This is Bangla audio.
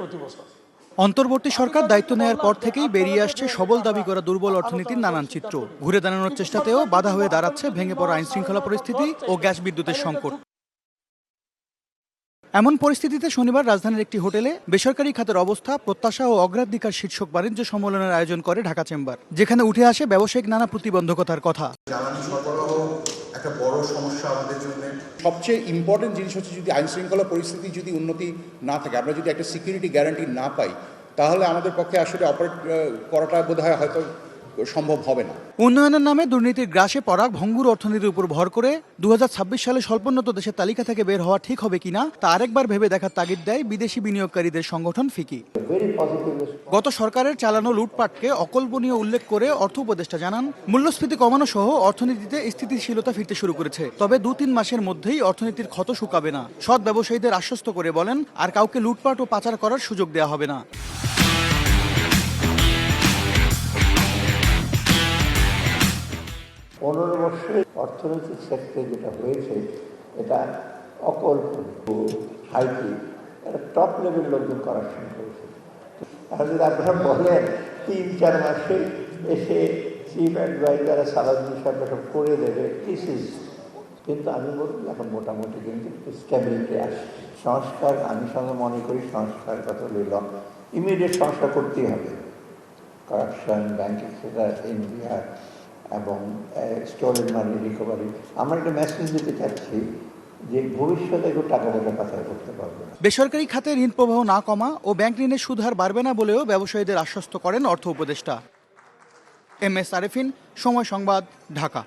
প্রতি বছর। অন্তর্বর্তী সরকার দায়িত্ব নেয়ার পর থেকেই বেরিয়ে আসছে সবল দাবি করা দুর্বল অর্থনীতির নানান চিত্র। ঘুরে দাঁড়ানোর চেষ্টাতেও বাধা হয়ে দাঁড়াচ্ছে ভেঙে পড়া আইন শৃঙ্খলা পরিস্থিতি ও গ্যাস বিদ্যুতের সংকট। এমন পরিস্থিতিতে শনিবার রাজধানীর একটি হোটেলে বেসরকারি খাতের অবস্থা প্রত্যাশা ও অগ্রাধিকার শীর্ষক বাণিজ্য সম্মেলনের আয়োজন করে ঢাকা চেম্বার যেখানে উঠে আসে ব্যবসায়িক নানা প্রতিবন্ধকতার কথা। একটা বড় সমস্যা আমাদের জন্য। সবচেয়ে ইম্পর্টেন্ট জিনিস হচ্ছে যদি আইন শৃঙ্খলা পরিস্থিতি যদি উন্নতি না থাকে, আমরা যদি একটা সিকিউরিটি গ্যারান্টি না পাই, তাহলে আমাদের পক্ষে আসলে অপারেট করাটা বোধ হয় হয়তো সম্ভব হবে না। উন্নয়নের নামে দুর্নীতির গ্রাসে পড়া ভঙ্গুর অর্থনীতির উপর ভর করে দু হাজার ছাব্বিশ সালে স্বল্পোন্নত দেশের তালিকা থেকে বের হওয়া ঠিক হবে কিনা তা আরেকবার ভেবে দেখার তাগিদ দেয় বিদেশি বিনিয়োগকারীদের সংগঠন ফিকি। গত সরকারের চালানো লুটপাটকে অকল্পনীয় উল্লেখ করে অর্থ উপদেষ্টা জানান মূল্যস্ফীতি কমানো সহ অর্থনীতিতে স্থিতিশীলতা ফিরতে শুরু করেছে। তবে দু তিন মাসের মধ্যেই অর্থনীতির ক্ষত শুকাবে না। সৎ ব্যবসায়ীদের আশ্বস্ত করে বলেন আর কাউকে লুটপাট ও পাচার করার সুযোগ দেওয়া হবে না। পনেরো বছরে অর্থনৈতিক সেক্টরে যেটা হয়েছে, এটা অকল্পনীয় হাইটি একটা টপ লেভেল লোকজন করার করাপশন করেছে। আর যদি আপনারা বলেন তিন, চার মাসে এসে চিফ অ্যাডভাইজার সালাদুল সাহেব সব করে দেবে দিস কিন্তু আমি বলব এখন মোটামুটি কিন্তু স্ট্যাবিলিটি আসছে সংস্কার, আমি সঙ্গে মনে করি, সংস্কার কথা লইলাম ইমিডিয়েট সংস্কার করতেই হবে। কারাপশন ব্যাংকিং সেক্টর এনবিআর এবং স্টোরের মানি রিকভারি আমরা একটা মেসেজ দিতে চাচ্ছি যে ভবিষ্যতে টাকা পয়সা পাচার করতে পারবে। বেসরকারি খাতে ঋণ প্রবাহ না কমা ও ব্যাংক ঋণের সুদ হার বাড়বে না বলেও ব্যবসায়ীদের আশ্বস্ত করেন অর্থ উপদেষ্টা। এম এস আরেফিন, সময় সংবাদ, ঢাকা।